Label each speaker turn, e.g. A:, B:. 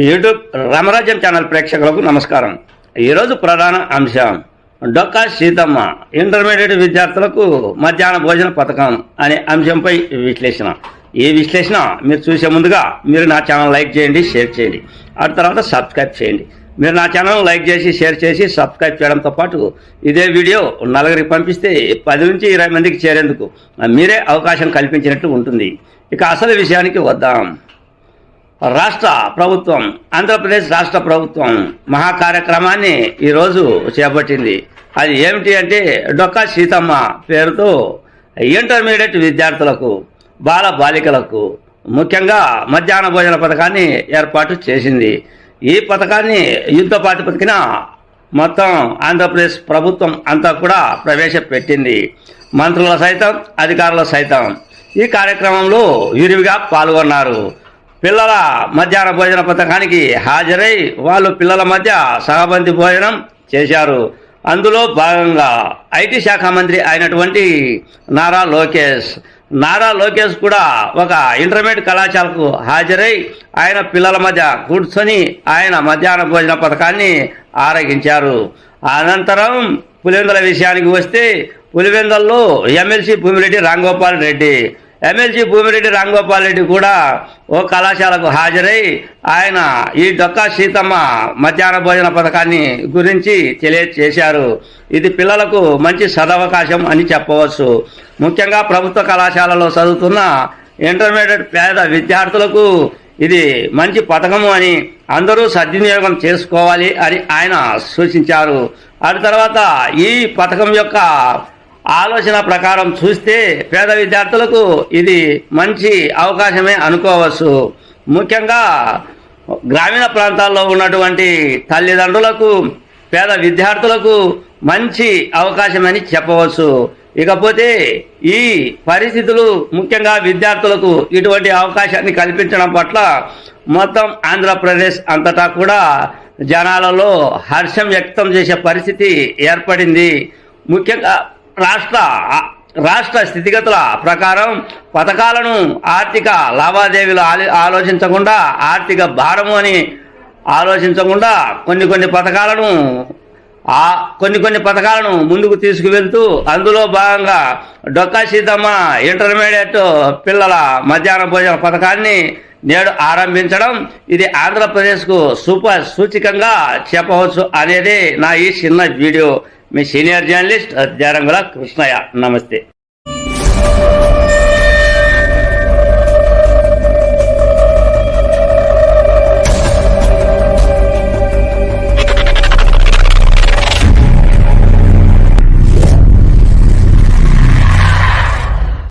A: YouTube రామరాజ్యం channel ప్రేక్షకులకు నమస్కారం. ఈరోజు ప్రధాన అంశం డొక్కా సీతమ్మ ఇంటర్మీడియట్ విద్యార్థులకు మధ్యాహ్న భోజన పథకం అనే అంశంపై విశ్లేషణ. ఈ విశ్లేషణ మీరు చూసే ముందుగా మీరు నా ఛానల్ లైక్ చేయండి షేర్ చేయండి. ఆ తర్వాత సబ్స్క్రైబ్ చేయండి. మీరు నా ఛానల్ లైక్ చేసి షేర్ చేసి సబ్స్క్రైబ్ చేయడంతో పాటు ఇదే వీడియో నలుగురికి పంపిస్తే పది నుంచి ఇరవై మందికి చేరేందుకు మీరే అవకాశం కల్పించినట్లు ఉంటుంది. ఇక అసలు విషయానికి వద్దాం. రాష్ట్ర ప్రభుత్వం ఆంధ్రప్రదేశ్ రాష్ట్ర ప్రభుత్వం మహా కార్యక్రమాన్ని ఈరోజు చేపట్టింది. అది ఏమిటి అంటే డొక్కా సీతమ్మ పేరుతో ఇంటర్మీడియట్ విద్యార్థులకు బాల బాలికలకు ముఖ్యంగా మధ్యాహ్న భోజన పథకాన్ని ఏర్పాటు చేసింది. ఈ పథకాన్ని యుద్ధ ప్రాతిపదికన మొత్తం ఆంధ్రప్రదేశ్ ప్రభుత్వం అంతా కూడా ప్రవేశపెట్టింది. మంత్రుల సైతం అధికారుల సైతం ఈ కార్యక్రమంలో విరివిగా పాల్గొన్నారు. పిల్లల మధ్యాహ్న భోజన పథకానికి హాజరై వాళ్ళు పిల్లల మధ్య సహబంతి భోజనం చేశారు. అందులో భాగంగా ఐటీ శాఖ మంత్రి అయినటువంటి నారా లోకేష్. నారా లోకేష్ కూడా ఒక ఇంటర్మీడియట్ కళాశాలకు హాజరై ఆయన పిల్లల మధ్య కూర్చొని ఆయన మధ్యాహ్న భోజన పథకాన్ని ఆరగించారు. అనంతరం పులివెందుల విషయానికి వస్తే పులివెందుల్లో ఎమ్మెల్సీ భూమిరెడ్డి రాంగోపాల్ రెడ్డి. ఎమ్మెల్సీ భూమిరెడ్డి రాంగోపాల్ రెడ్డి కూడా ఓ కళాశాలకు హాజరై ఆయన ఈ డొక్కా సీతమ్మ మధ్యాహ్న భోజన పథకాన్ని గురించి తెలియచేశారు. ఇది పిల్లలకు మంచి సదవకాశం అని చెప్పవచ్చు. ముఖ్యంగా ప్రభుత్వ కళాశాలలో చదువుతున్న ఇంటర్మీడియట్ పేద విద్యార్థులకు ఇది మంచి పథకము అని అందరూ సద్వినియోగం చేసుకోవాలి అని ఆయన సూచించారు. ఆ తర్వాత ఈ పథకం యొక్క ఆలోచన ప్రకారం చూస్తే పేద విద్యార్థులకు ఇది మంచి అవకాశమే అనుకోవచ్చు. ముఖ్యంగా గ్రామీణ ప్రాంతాల్లో ఉన్నటువంటి తల్లిదండ్రులకు పేద విద్యార్థులకు మంచి అవకాశమని చెప్పవచ్చు. ఇకపోతే ఈ పరిస్థితులు ముఖ్యంగా విద్యార్థులకు ఇటువంటి అవకాశాన్ని కల్పించడం పట్ల మొత్తం ఆంధ్రప్రదేశ్ అంతటా కూడా జనాలలో హర్షం వ్యక్తం చేసే పరిస్థితి ఏర్పడింది. ముఖ్యంగా రాష్ట్ర రాష్ట్ర స్థితిగతుల ప్రకారం పథకాలను ఆర్థిక లావాదేవీలు ఆలోచించకుండా ఆర్థిక భారము అని ఆలోచించకుండా కొన్ని కొన్ని పథకాలను ఆ కొన్ని కొన్ని పథకాలను ముందుకు తీసుకువెళ్తూ అందులో భాగంగా డొక్కా సీతమ్మ ఇంటర్మీడియట్ పిల్లల మధ్యాహ్న భోజన పథకాన్ని నేడు ఆరంభించడం ఇది ఆంధ్రప్రదేశ్కు సూపర్ సూచికంగా చెప్పవచ్చు అనేది నా ఈ చిన్న వీడియో. మీ సీనియర్ జర్నలిస్ట్ జారంగుల కృష్ణయ్య. నమస్తే.